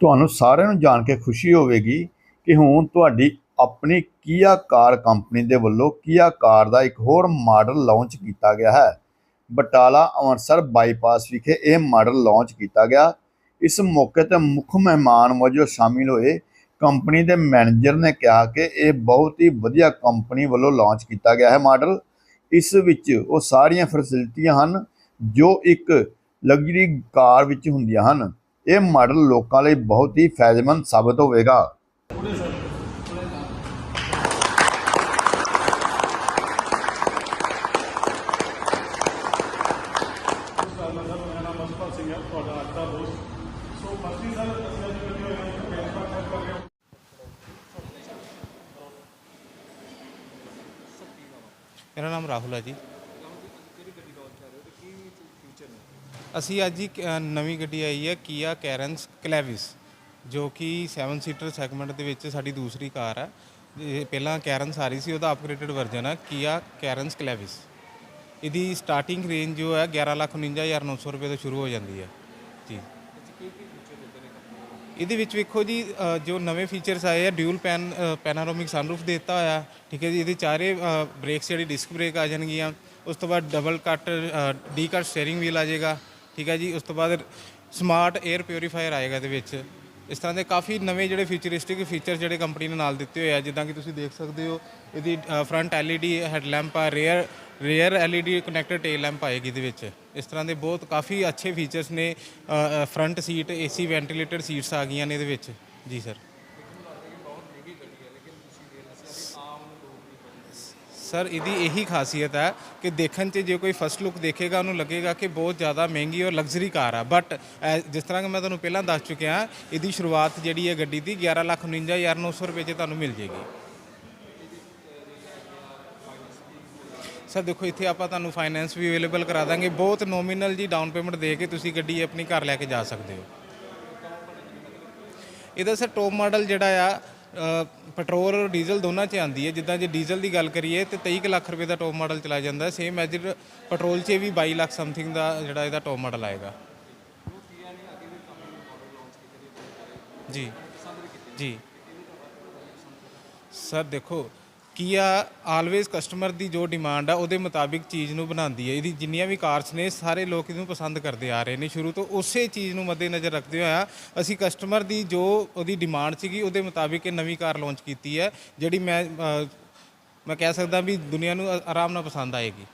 ਤੁਹਾਨੂੰ ਸਾਰਿਆਂ ਨੂੰ ਜਾਣ ਕੇ ਖੁਸ਼ੀ ਹੋਵੇਗੀ ਕਿ ਹੁਣ ਤੁਹਾਡੀ ਆਪਣੀ ਕੀਆ ਕਾਰ ਕੰਪਨੀ ਦੇ ਵੱਲੋਂ ਕੀਆ ਕਾਰ ਦਾ ਇੱਕ ਹੋਰ ਮਾਡਲ ਲਾਂਚ ਕੀਤਾ ਗਿਆ ਹੈ। ਬਟਾਲਾ ਅੰਮ੍ਰਿਤਸਰ ਬਾਈਪਾਸ ਵਿਖੇ ਇਹ ਮਾਡਲ ਲਾਂਚ ਕੀਤਾ ਗਿਆ। ਇਸ ਮੌਕੇ ਤੇ ਮੁੱਖ ਮਹਿਮਾਨ ਵਜੋਂ ਸ਼ਾਮਿਲ ਹੋਏ ਕੰਪਨੀ ਦੇ ਮੈਨੇਜਰ ਨੇ ਕਿਹਾ ਕਿ ਇਹ ਬਹੁਤ ਹੀ ਵਧੀਆ ਕੰਪਨੀ ਵੱਲੋਂ ਲਾਂਚ ਕੀਤਾ ਗਿਆ ਹੈ ਮਾਡਲ। ਇਸ ਵਿੱਚ ਉਹ ਸਾਰੀਆਂ ਫੈਸਿਲਿਟੀਆਂ ਹਨ ਜੋ ਇੱਕ ਲਗਜ਼ਰੀ ਕਾਰ ਵਿੱਚ ਹੁੰਦੀਆਂ ਹਨ। ਇਹ ਮਾਡਲ ਲੋਕਾਂ ਲਈ ਬਹੁਤ ਹੀ ਫਾਇਦੇਮੰਦ ਸਾਬਤ ਹੋਵੇਗਾ। ਮੇਰਾ ਨਾਮ ਰਾਹੁਲ ਹੈ ਜੀ ਤੁਹਾਡਾ ਅੱਜ ਦਾ ਦੋਸਤ ਸੋ ਫਸਲੀ ਸਰ ਅਸੀਂ ਅੱਜ ਲੱਗੇ ਹੋਏ ਹਾਂ ਇੱਕ ਬੈਂਚਮਾਰਕ ਚੈੱਕ ਕਰ ਰਹੇ ਹਾਂ ਮੇਰਾ ਨਾਮ ਰਾਹੁਲ ਹੈ ਜੀ ਅਸੀਂ ਅੱਜ ਹੀ ਅ, ਨਵੀਂ ਗੱਡੀ ਆਈ ਹੈ ਕੀਆ ਕੈਰਨਸ ਕਲੈਵਿਸ ਜੋ ਕਿ 7 ਸੀਟਰ ਸੈਗਮੈਂਟ ਦੇ ਵਿੱਚ ਸਾਡੀ ਦੂਸਰੀ ਕਾਰ ਹੈ। ਇਹ ਪਹਿਲਾਂ ਕੈਰਨਸ ਆ ਰਹੀ ਸੀ ਉਹਦਾ ਅਪਗ੍ਰੇਡਡ ਵਰਜ਼ਨ ਹੈ ਕੀਆ ਕੈਰਨਸ ਕਲੈਵਿਸ ਇਹਦੀ ਸਟਾਰਟਿੰਗ ਰੇਂਜ ਜੋ ਹੈ 1,49,900 ਰੁਪਏ ਤੋਂ ਸ਼ੁਰੂ ਹੋ ਜਾਂਦੀ ਹੈ। ਜੀ। ਇਹਦੇ ਵਿੱਚ ਵੇਖੋ ਜੀ ਜੋ ਨਵੇਂ ਫੀਚਰਸ ਆਏ ਆ ਡਿਊਲ ਪੈਨ ਪੈਨਾਰੋਮਿਕ ਸਨਰੂਫ ਦਿੱਤਾ ਹੋਇਆ ਠੀਕ ਹੈ ਜੀ ਇਹਦੇ ਚਾਰੇ ਬ੍ਰੇਕਸ ਜਿਹੜੀ ਡਿਸਕ ਬ੍ਰੇਕ ਆ ਜਾਣਗੀਆਂ ਉਸ ਤੋਂ ਬਾਅਦ ਡਬਲ ਕੱਟ ਡੀ ਕੱਟ ਸਟੀਅਰਿੰਗ ਵੀਲ ਆ ਜਾਏਗਾ। ਠੀਕ ਹੈ ਜੀ, ਉਸ ਤੋਂ ਬਾਅਦ ਸਮਾਰਟ 에ਅਰ ਪਿਊਰੀਫਾਇਰ ਆਏਗਾ ਇਹਦੇ ਵਿੱਚ। ਇਸ ਤਰ੍ਹਾਂ ਦੇ ਕਾਫੀ ਨਵੇਂ ਜਿਹੜੇ ਫਿਊਚਰਿਸਟਿਕ ਫੀਚਰ ਜਿਹੜੇ ਕੰਪਨੀ ਨੇ ਨਾਲ ਦਿੱਤੇ ਹੋਏ ਆ, ਜਿੱਦਾਂ ਕਿ ਤੁਸੀਂ ਦੇਖ ਸਕਦੇ ਹੋ, ਇਹਦੀ ਫਰੰਟ LED ਹੈਡਲੈਂਪ ਆ rear rear LED connected tail lamp ਆਏਗੀ ਇਹਦੇ ਵਿੱਚ। ਇਸ ਤਰ੍ਹਾਂ ਦੇ ਬਹੁਤ ਕਾਫੀ ਅੱਛੇ ਫੀਚਰਸ ਨੇ front seat AC ventilated seats ਆ ਗਈਆਂ ਨੇ ਇਹਦੇ ਵਿੱਚ। ਜੀ ਸਰ ਸਰ ਇਹਦੀ ਇਹੀ ਖਾਸੀਅਤ ਹੈ ਕਿ ਦੇਖਣ 'ਚ ਜੇ ਕੋਈ ਫਸਟ ਲੁੱਕ ਦੇਖੇਗਾ ਉਹਨੂੰ ਲੱਗੇਗਾ ਕਿ ਬਹੁਤ ਜ਼ਿਆਦਾ ਮਹਿੰਗੀ ਔਰ ਲਗਜ਼ਰੀ ਕਾਰ ਆ। ਬਟ ਜਿਸ ਤਰ੍ਹਾਂ ਕਿ ਮੈਂ ਤੁਹਾਨੂੰ ਪਹਿਲਾਂ ਦੱਸ ਚੁੱਕਿਆ ਇਹਦੀ ਸ਼ੁਰੂਆਤ ਜਿਹੜੀ ਹੈ ਗੱਡੀ ਦੀ 11,49,900 ਰੁਪਏ 'ਚ ਤੁਹਾਨੂੰ ਮਿਲ ਜੇਗੀ ਸਰ ਦੇਖੋ ਇੱਥੇ ਆਪਾਂ ਤੁਹਾਨੂੰ ਫਾਈਨੈਂਸ ਵੀ ਅਵੇਲੇਬਲ ਕਰਾ ਦਾਂਗੇ। ਬਹੁਤ ਨੋਮੀਨਲ ਜੀ ਡਾਊਨ ਪੇਮੈਂਟ ਦੇ ਕੇ ਤੁਸੀਂ ਗੱਡੀ ਆਪਣੀ ਘਰ ਲੈ ਕੇ ਜਾ ਸਕਦੇ ਹੋ। ਇਹਦਾ ਸਰ ਟੌਪ ਮਾਡਲ ਜਿਹੜਾ ਆ ਪੈਟਰੋਲ ਔਰ ਡੀਜ਼ਲ ਦੋਨਾਂ 'ਚ ਆਂਦੀ ਹੈ। ਜਿੱਦਾਂ ਜੇ ਡੀਜ਼ਲ ਦੀ ਗੱਲ ਕਰੀਏ ਤੇ 23 ਕੁ ਲੱਖ ਰੁਪਏ ਦਾ ਟੌਪ ਮਾਡਲ ਚਲਾ ਜਾਂਦਾ ਸੇਮ ਐਜ ਪੈਟਰੋਲ 'ਚ ਵੀ 22 ਲੱਖ ਸਮਥਿੰਗ ਦਾ ਜਿਹੜਾ ਇਹਦਾ ਟੌਪ ਮਾਡਲ ਆਏਗਾ। ਜੀ। ਜੀ। ਸਰ, ਦੇਖੋ ਕੀਆ ਆਲਵੇਜ਼ ਕਸਟਮਰ ਦੀ ਜੋ ਡਿਮਾਂਡ ਆ, ਉਹਦੇ ਮੁਤਾਬਿਕ ਚੀਜ਼ ਨੂੰ ਬਣਾਉਂਦੀ ਹੈ ਇਹਦੀ ਜਿੰਨੀਆਂ ਵੀ ਕਾਰਸ ਨੇ, ਸਾਰੇ ਲੋਕ ਇਹਨੂੰ ਪਸੰਦ ਕਰਦੇ ਆ ਰਹੇ ਨੇ। ਸ਼ੁਰੂ ਤੋਂ ਉਸੇ ਚੀਜ਼ ਨੂੰ ਮੱਦੇਨਜ਼ਰ ਰੱਖਦੇ ਹੋਇਆ ਅਸੀਂ ਕਸਟਮਰ ਦੀ ਜੋ ਉਹਦੀ ਡਿਮਾਂਡ ਸੀਗੀ, ਉਹਦੇ ਮੁਤਾਬਿਕ ਇਹ ਨਵੀਂ ਕਾਰ ਲਾਂਚ ਕੀਤੀ ਹੈ, ਜਿਹੜੀ ਮੈਂ ਮੈਂ ਕਹਿ ਸਕਦਾ ਵੀ ਦੁਨੀਆ ਨੂੰ ਆਰਾਮ ਨਾਲ ਪਸੰਦ ਆਏਗੀ।